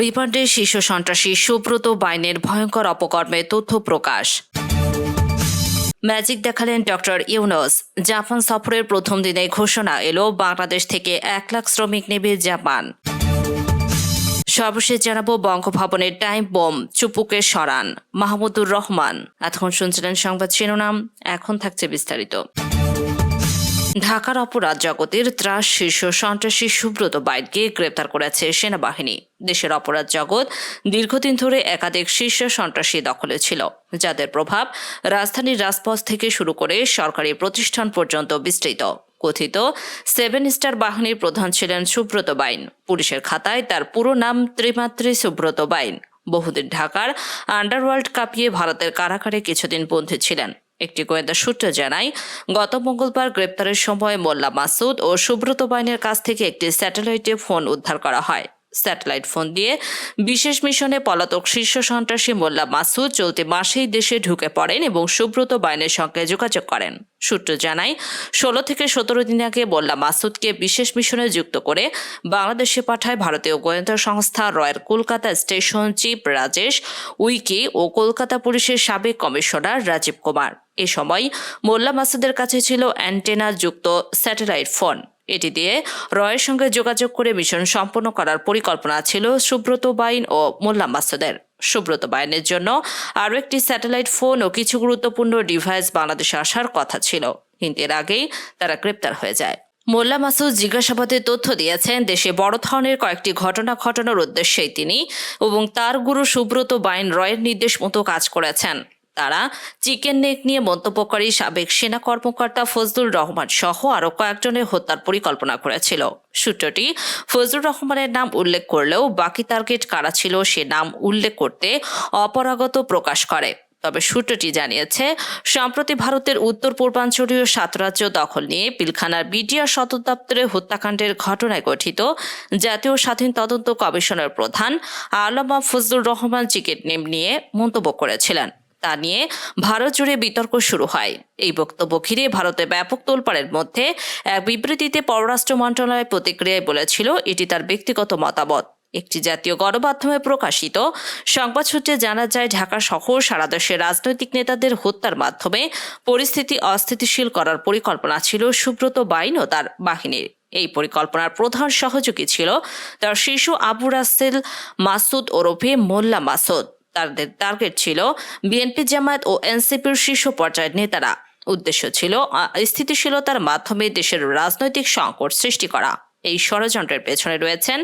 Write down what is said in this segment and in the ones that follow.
রিমান্ডে শীর্ষ সন্ত্রাসী সুব্রত বাইনের ভয়ঙ্কর অপকর্মে তথ্য প্রকাশ। ম্যাজিক দেখালেন ডক্টর ইউনুস। জাপান সফরের প্রথম দিনে ঘোষণা এলো, বাংলাদেশ থেকে এক লাখ শ্রমিক নেবে জাপান। সর্বশেষ জানাব বঙ্গভবনের টাইম বোম, চুপুকে সরান, মাহমুদুর রহমান। এতক্ষণ শুনছিলেন সংবাদ শিরোনাম, এখন থাকছে বিস্তারিত। ঢাকার অপরাধ জগতের ত্রাস, শীর্ষ সন্ত্রাসী সুব্রত বাইটকে গ্রেপ্তার করেছে সেনাবাহিনী। দেশের অপরাধ জগৎ দীর্ঘদিন ধরে একাধিক শীর্ষ সন্ত্রাসী দখলে ছিল, যাদের প্রভাব রাজধানীর রাজপথ থেকে শুরু করে সরকারি প্রতিষ্ঠান পর্যন্ত বিস্তৃত। কথিত, সেভেন স্টার বাহিনীর প্রধান ছিলেন সুব্রত বাইন। পুলিশের খাতায় তার পুরো নাম ত্রিমাত্রী সুব্রত বাইন। বহুদিন ঢাকার আন্ডারওয়ার্ল্ড কাঁপিয়ে ভারতের কারাগারে কিছুদিন বন্দী ছিলেন। একটি গোয়েন্দা সূত্র জানায়, গত মঙ্গলবার গ্রেপ্তারের সময় মোল্লা মাসুদ ও সুব্রত বাইনের কাছ থেকে একটি স্যাটেলাইটে ফোন উদ্ধার করা হয়। স্যাটেলাইট ফোন দিয়ে বিশেষ মিশনে পলাতক শীর্ষ সন্ত্রাসী মোল্লা মাসুদ চলতি মাসেই দেশে ঢুকে পড়েন এবং সুব্রত বাইনের সঙ্গে যোগাযোগ করেন। সূত্র জানায়, ষোলো থেকে সতেরো দিন আগে মোল্লা মাসুদকে বিশেষ মিশনে যুক্ত করে বাংলাদেশে পাঠায় ভারতীয় গোয়েন্দা সংস্থা রয়ের কলকাতা স্টেশন চিফ রাজেশ উইকি ও কলকাতা পুলিশের সাবেক কমিশনার রাজীব কুমার। এ সময় মোল্লা মাসুদের কাছে ছিল অ্যান্টেনা যুক্ত স্যাটেলাইট ফোন। এটি দিয়ে রয়ের সঙ্গে যোগাযোগ করে মিশন সম্পন্ন করার পরিকল্পনা ছিল সুব্রত বাইন ও মোল্লা মাসুদের। সুব্রত বাইনের জন্য আরও একটি স্যাটেলাইট ফোন ও কিছু গুরুত্বপূর্ণ ডিভাইস বাংলাদেশে আসার কথা ছিল। কিন্তু এর আগেই তারা গ্রেপ্তার হয়ে যায়। মোল্লা মাসুদ জিজ্ঞাসাবাদে তথ্য দিয়েছেন, দেশে বড় ধরনের কয়েকটি ঘটনা ঘটানোর উদ্দেশ্যেই তিনি এবং তার গুরু সুব্রত বাইন রয়ের নির্দেশ মতো কাজ করেছেন। তারা চিকেন নেক নিয়ে মন্তব্যকারী সাবেক সেনা কর্মকর্তা ফজলুর রহমান সহ আরও কয়েকজনের হত্যার পরিকল্পনা করেছিল। সূত্রটি ফজলুর রহমানের নাম উল্লেখ করলেও বাকি টার্গেট কারা ছিল সে নাম উল্লেখ করতে অপরাগত প্রকাশ করে। তবে সূত্রটি জানিয়েছে, সম্প্রতি ভারতের উত্তর পূর্বাঞ্চলীয় সাত রাজ্য দখল নিয়ে পিলখানার বিডিআর সদর দপ্তরে হত্যাকাণ্ডের ঘটনায় গঠিত জাতীয় স্বাধীন তদন্ত কমিশনের প্রধান আলামা ফজলুর রহমান চিকেট নেম নিয়ে মন্তব্য করেছিলেন। তা নিয়ে ভারত জুড়ে বিতর্ক শুরু হয়। এই বক্তব্য ঘিরে ভারতে ব্যাপক তোলপাড়ের মধ্যে এক বিবৃতিতে পররাষ্ট্র মন্ত্রণালয় প্রতিক্রিয়ায় বলেছিল, এটি তার ব্যক্তিগত মতামত। একটি জাতীয় গণমাধ্যমে প্রকাশিত সংবাদ সূত্রে জানা যায়, ঢাকা সহ সারা দেশের রাজনৈতিক নেতাদের হত্যার মাধ্যমে পরিস্থিতি অস্থিতিশীল করার পরিকল্পনা ছিল সুব্রত বাইন ও তার বাহিনীর। এই পরিকল্পনার প্রধান সহযোগী ছিল তার শিশু আবু রাসেল মাসুদ ওরফে মোল্লা মাসুদ। তাদের টার্গেট ছিল বিএনপি জামায়াত ও এনসিপির শীর্ষ পর্যায়ের নেতারা। উদ্দেশ্য ছিল স্থিতিশীলতার মাধ্যমে দেশের রাজনৈতিক সংকট সৃষ্টি করা। এই ষড়যন্ত্রের পেছনে রয়েছেন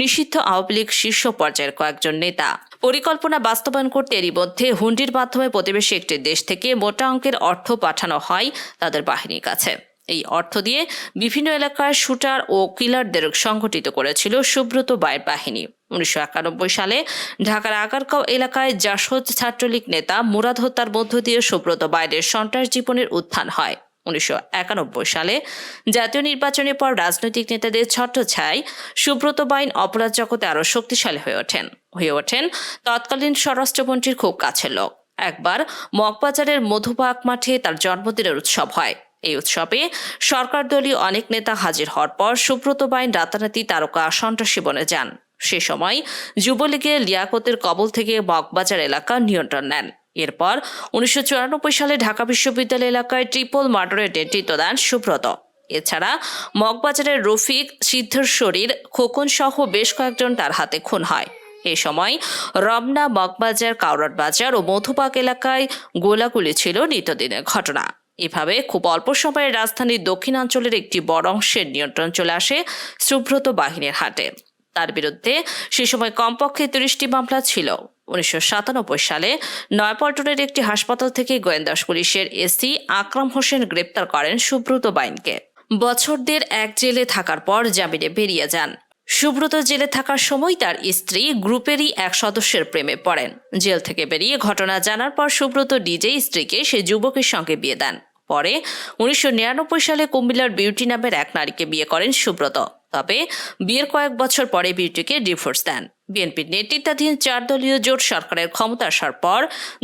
নিষিদ্ধ আওয়ামী লীগ শীর্ষ পর্যায়ের কয়েকজন নেতা। পরিকল্পনা বাস্তবায়ন করতে এরই মধ্যে হুন্ডির মাধ্যমে প্রতিবেশী একটি দেশ থেকে মোটা অঙ্কের অর্থ পাঠানো হয় তাদের বাহিনীর কাছে। এই অর্থ দিয়ে বিভিন্ন এলাকায় শুটার ও কিলারদের সংগঠিত করেছিল সুব্রত বাইর বাহিনী। উনিশশো একানব্বই সালে ঢাকার আগারগাঁও এলাকায় জাসদ ছাত্রলীগ নেতা মুরাদ হত্যার মধ্য দিয়ে সুব্রত বাইরের সন্ত্রাস জীবনের উত্থান হয়। উনিশশো একানব্বই সালে জাতীয় নির্বাচনের পর রাজনৈতিক নেতাদের ছত্রছায় সুব্রত বাইন অপরাধ জগতে আরও শক্তিশালী হয়ে ওঠেন। হয়ে ওঠেন তৎকালীন স্বরাষ্ট্রমন্ত্রীর খুব কাছের লোক। একবার মগবাজারের মধুবাগ মাঠে তার জন্মদিনের উৎসব হয়। এই উৎসবে সরকার দলীয় অনেক নেতা হাজির হওয়ার পর সুব্রত বাইন রাতারাতি তারকা সন্ত্রাসী বনে যান। সে সময় যুবলীগের লিয়াকতের কবল থেকে মগবাজার এলাকা নিয়ন্ত্রণ নেন। এরপর উনিশশো চুরানব্বই সালে ঢাকা বিশ্ববিদ্যালয় এলাকায় ট্রিপল মার্ডারের নেতৃত্ব দেন সুব্রত। এছাড়া মগবাজারের রফিক সিদ্ধেশ্বরীর খোকন সহ বেশ কয়েকজন তার হাতে খুন হয়। এ সময় রমনা মগবাজার কাউরাট বাজার ও মধুবাগ এলাকায় গোলাগুলি ছিল নিত্যদিনের ঘটনা। এভাবে খুব অল্প সময়ে রাজধানীর দক্ষিণাঞ্চলের একটি বড় অংশের নিয়ন্ত্রণ চলে আসে সুব্রত বাহিনীর হাতে। তার বিরুদ্ধে সে সময় কমপক্ষে তিরিশটি মামলা ছিল। উনিশশো সাতানব্বই সালে নয়াপল্টনের একটি হাসপাতাল থেকে গোয়েন্দা পুলিশের এসি আকরাম হোসেন গ্রেপ্তার করেন সুব্রত বাইনকে বছর দেড় এক জেলে থাকার পর জামিনে বেরিয়ে যান। সুব্রত জেলে থাকার সময় তার স্ত্রী গ্রুপেরই এক সদস্যের প্রেমে পড়েন। জেল থেকে বেরিয়ে ঘটনা জানার পর সুব্রত নিজেই স্ত্রীকে সে যুবকের সঙ্গে বিয়ে দেন। পরে উনিশশো নিরানব্বই সালে কুমিল্লার বিউটি নামের এক নারীকে বিয়ে করেন সুব্রত। তবে বিয়ের কয়েক বছর পরে বিউটিকে ডিভোর্স দেন। বিএনপির নেতৃত্বাধীন চার দলীয় জোট সরকারের ক্ষমতা আসার পর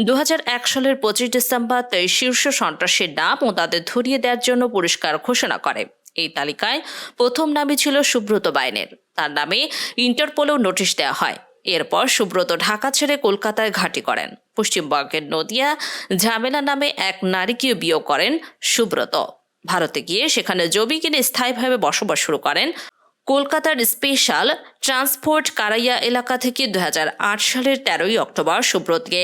দু হাজার এক সালের পঁচিশ ডিসেম্বর তেইশ শীর্ষ সন্ত্রাসীর নাম ও তাদের ধরিয়ে দেওয়ার জন্য পুরস্কার ঘোষণা করে। এই তালিকায় প্রথম নামই ছিল সুব্রত বাইনের তার নামে ইন্টারপোলেও নোটিশ দেওয়া হয়। এরপর সুব্রত ঢাকা ছেড়ে কলকাতায় ঘাঁটি করেন। পশ্চিমবঙ্গের নদিয়া, ঝামেলা নামে এক নারীকে বিয়ে করেন সুব্রত। ভারতে গিয়ে সেখানে জমি কিনে স্থায়ীভাবে বসবাস শুরু করেন। কলকাতার স্পেশাল ট্রান্সপোর্ট কারাইয়া এলাকা থেকে দু হাজার আট সালের তেরোই অক্টোবর সুব্রতকে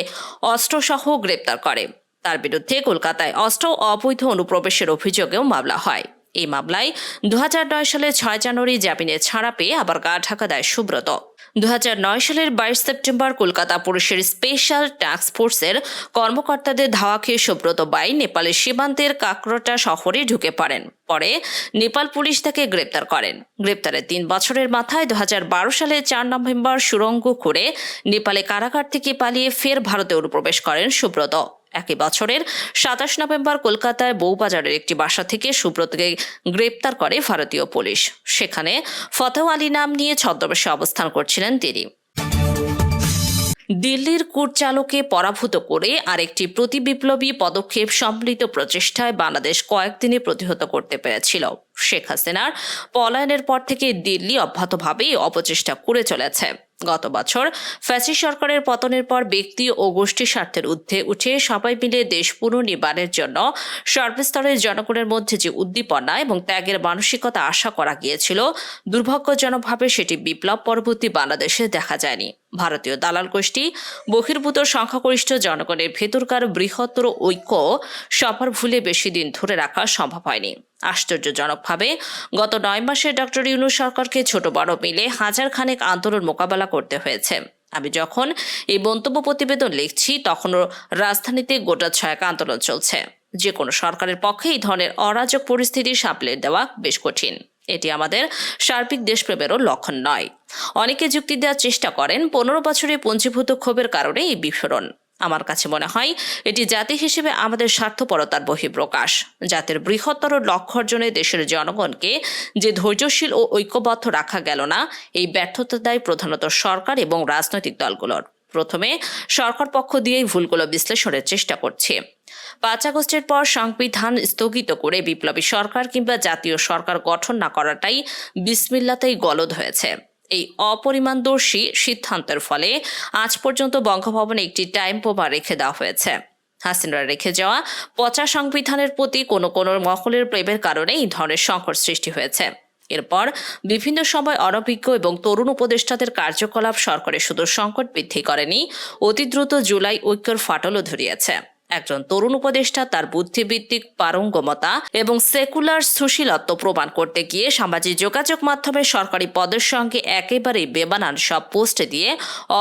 অস্ত্রসহ গ্রেপ্তার করে। তার বিরুদ্ধে কলকাতায় অস্ত্র অবৈধ অনুপ্রবেশের অভিযোগেও মামলা হয়। এই মামলায় দু সালে ছয় জানুয়ারি জামিনে ছাড়া পেয়ে আবার গা ঢাকা দেয় সুব্রত। দু হাজার নয় সালের বাইশ সেপ্টেম্বর কলকাতা পুলিশের স্পেশাল টাস্ক ফোর্সের কর্মকর্তাদের ধাওয়া খেয়ে সুব্রত বাই নেপালের সীমান্তের কাকরটা শহরে ঢুকে পড়েন। পরে নেপাল পুলিশ তাকে গ্রেপ্তার করেন। গ্রেপ্তারের তিন বছরের মাথায় দু হাজার বারো সালে চার নভেম্বর সুরঙ্গ করে নেপালে কারাগার থেকে পালিয়ে ফের ভারতে অনুপ্রবেশ করেন সুব্রত। একই বছরের সাতাশ নভেম্বর কলকাতায় বউবাজারের একটি বাসা থেকে সুব্রতকে গ্রেপ্তার করে ভারতীয় পুলিশ। সেখানে ফতেহ আলী নাম নিয়ে ছদ্মবেশে অবস্থান করছিলেন তিনি। দিল্লির কুটচালকে পরাভূত করে আরেকটি প্রতিবিপ্লবী পদক্ষেপ সম্মিলিত প্রচেষ্টায় বাংলাদেশ কয়েকদিনে প্রতিহত করতে পেরেছিল। শেখ হাসিনার পলায়নের পর থেকে দিল্লি অব্যাহতভাবেই অপচেষ্টা করে চলেছে। গত বছর ফ্যাসি সরকারের পতনের পর ব্যক্তি ও গোষ্ঠী স্বার্থের ঊর্ধ্বে উঠে সবাই মিলে দেশ পুনর্নির্মাণের জন্য সর্বস্তরের জনগণের মধ্যে যে উদ্দীপনা এবং ত্যাগের মানসিকতা আশা করা গিয়েছিল, দুর্ভাগ্যজনকভাবে সেটি বিপ্লব পরবর্তী বাংলাদেশে দেখা যায়নি। ভারতীয় দালাল গোষ্ঠী বহির্ভূত সংখ্যাগরিষ্ঠ জনগণের ভেতরকার বৃহত্তর ঐক্য সবার ভুলে বেশি দিন ধরে রাখা সম্ভব হয়নি। আশ্চর্যজনকভাবে গত নয় মাসে ডক্টর ইউনুস সরকারকে ছোট বড় মিলে হাজার খানেক আন্দোলন মোকাবেলা করতে হয়েছে। আমি যখন এই মন্তব্য প্রতিবেদন লিখছি, তখনও রাজধানীতে গোটা ছয়েক আন্দোলন চলছে। যে কোনো সরকারের পক্ষে এই ধরনের অরাজক পরিস্থিতি সাপলে দেওয়া বেশ কঠিন। এটি আমাদের সার্বিক দেশপ্রেমেরও লক্ষণ নয়। অনেকে যুক্তি দেওয়ার চেষ্টা করেন, পনেরো বছরে পঞ্জীভূত ক্ষোভের কারণে এই বিস্ফোরণ আমার কাছে মনে হয়, এটি জাতি হিসেবে আমাদের স্বার্থপরতার বহিঃপ্রকাশ। জাতির বৃহত্তর লক্ষ্য অর্জনে দেশের জনগণকে যে ধৈর্যশীল ও ঐক্যবদ্ধ রাখা গেল না, এই ব্যর্থতা দায় প্রধানত সরকার এবং রাজনৈতিক দলগুলোর। প্রথমে, সরকার পক্ষ দিয়েই ভুলগুলো বিশ্লেষণের চেষ্টা করছে। পাঁচ আগস্টের পর সংবিধান স্থগিত করে বিপ্লবী সরকার কিংবা জাতীয় সরকার গঠন না করাটাই বিসমিল্লাতেই গলদ হয়েছে। এই অপরিমাণদর্শী সিদ্ধান্তের ফলে আজ পর্যন্ত বঙ্গভবনে একটি টাইম বোমা রেখে দেওয়া হয়েছে। হাসিনারা রেখে যাওয়া পচা সংবিধানের প্রতি কোনো কোনো মহলের প্রেমের কারণে এই ধরনের সংকট সৃষ্টি হয়েছে। এরপর বিভিন্ন সময় অনভিজ্ঞ এবং তরুণ উপদেষ্টাদের কার্যকলাপ সরকারের শুধু সংকট বৃদ্ধি করেনি। অতি দ্রুত জুলাই ঐক্যর ফাটলও ধরিয়েছে। একজন তরুণ উপদেষ্টা তার বুদ্ধিভিত্তিক পারঙ্গমতা এবং সেকুলার সুশীলত্ব প্রমাণ করতে গিয়ে সামাজিক যোগাযোগ মাধ্যমে সরকারি পদের সঙ্গে একেবারেই বেমানান সব পোস্টে দিয়ে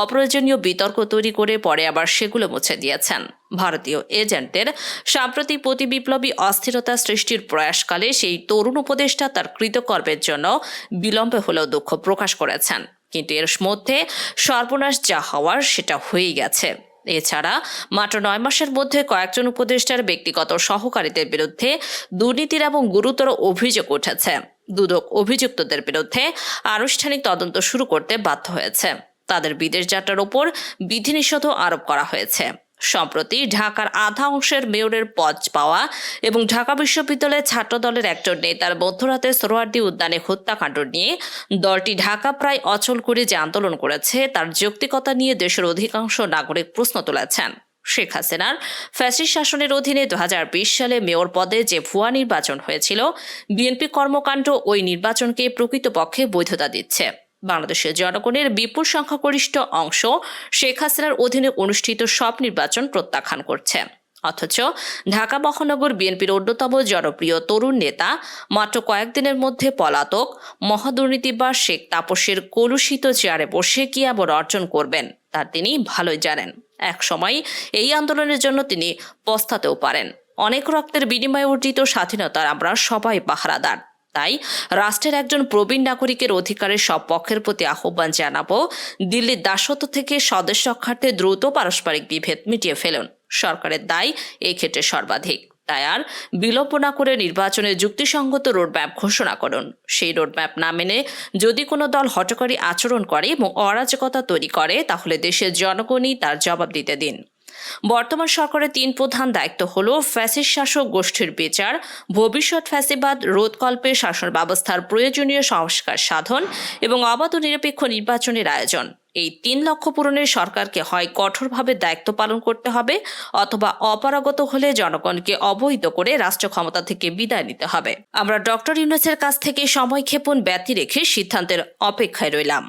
অপ্রয়োজনীয় বিতর্ক তৈরি করে পরে আবার সেগুলো মুছে দিয়েছেন। ভারতীয় এজেন্টের সাম্প্রতিক প্রতিবিপ্লবী অস্থিরতা সৃষ্টির প্রয়াসকালে সেই তরুণ উপদেষ্টা তার কৃতকর্মের জন্য বিলম্বে হলেও দুঃখ প্রকাশ করেছেন। কিন্তু এর মধ্যে সর্বনাশ যা হওয়ার সেটা হয়েই গেছে। এছাড়া মাত্র নয় মাসের মধ্যে কয়েকজন উপদেষ্টার ব্যক্তিগত সহকারীদের বিরুদ্ধে দুর্নীতির এবং গুরুতর অভিযোগ উঠেছে। দুদক অভিযুক্তদের বিরুদ্ধে আনুষ্ঠানিক তদন্ত শুরু করতে বাধ্য হয়েছে। তাদের বিদেশ যাত্রার ওপর বিধিনিষেধও আরোপ করা হয়েছে। সম্প্রতি ঢাকার আধা অংশের মেয়রের পদ পাওয়া এবং ঢাকা বিশ্ববিদ্যালয়ের ছাত্র দলের একজন নেতার মধ্যরাতে সোহরার্দি উদ্যানে হত্যাকাণ্ড নিয়ে দলটি ঢাকা প্রায় অচল করে যে আন্দোলন করেছে, তার যৌক্তিকতা নিয়ে দেশের অধিকাংশ নাগরিক প্রশ্ন তুলেছেন। শেখ হাসিনার ফ্যাসিস শাসনের অধীনে দু হাজার বিশ সালে মেয়র পদে যে ভুয়া নির্বাচন হয়েছিল, বিএনপি কর্মকাণ্ড ওই নির্বাচনকে প্রকৃতপক্ষে বৈধতা দিচ্ছে। বাংলাদেশের জনগণের বিপুল সংখ্যাগরিষ্ঠ অংশ শেখ হাসিনার অধীনে অনুষ্ঠিত সব নির্বাচন প্রত্যাখ্যান করছে। অথচ ঢাকা মহানগর বিএনপির অন্যতম জনপ্রিয় তরুণ নেতা, মাত্র কয়েকদিনের মধ্যে পলাতক মহাদুর্নীতিবাস শেখ তাপসের কলুষিত চেয়ারে বসে কি আবার অর্জন করবেন, তা তিনি ভালোই জানেন। এক সময় এই আন্দোলনের জন্য তিনি পস্তাতেও পারেন। অনেক রক্তের বিনিময়ে অর্জিত স্বাধীনতার আমরা সবাই পাহারাদার। তাই রাষ্ট্রের একজন প্রবীণ নাগরিকের অধিকারের সব পক্ষের প্রতি আহ্বান জানাব। দিল্লির দাসত্ব থেকে স্বদেশ রক্ষার্থে দ্রুত পারস্পরিক বিভেদ মিটিয়ে ফেলুন। সরকারের দায় এই ক্ষেত্রে সর্বাধিক। তাই আর বিলম্ব না করে নির্বাচনে যুক্তিসঙ্গত রোডম্যাপ ঘোষণা করুন। সেই রোডম্যাপ না মেনে যদি কোনো দল হটকারী আচরণ করে এবং অরাজকতা তৈরি করে, তাহলে দেশের জনগণই তার জবাব দিতে দিন। বর্তমান সরকারের তিন প্রধান দায়িত্ব হল ফ্যাসিস শাসক গোষ্ঠীর বিচার, ভবিষ্যৎ ফ্যাসিবাদ, রোধকল্পে শাসন ব্যবস্থার প্রয়োজনীয় সংস্কার সাধন এবং অবাধ নিরপেক্ষ নির্বাচনের আয়োজন। এই তিন লক্ষ্য পূরণে সরকারকে হয় কঠোরভাবে দায়িত্ব পালন করতে হবে অথবা অপারগত হলে জনগণকে অবহিত করে রাষ্ট্র ক্ষমতা থেকে বিদায় নিতে হবে। আমরা ডক্টর ইউনুসের কাছ থেকে সময় ক্ষেপণ ব্যতি রেখে সিদ্ধান্তের অপেক্ষায় রইলাম।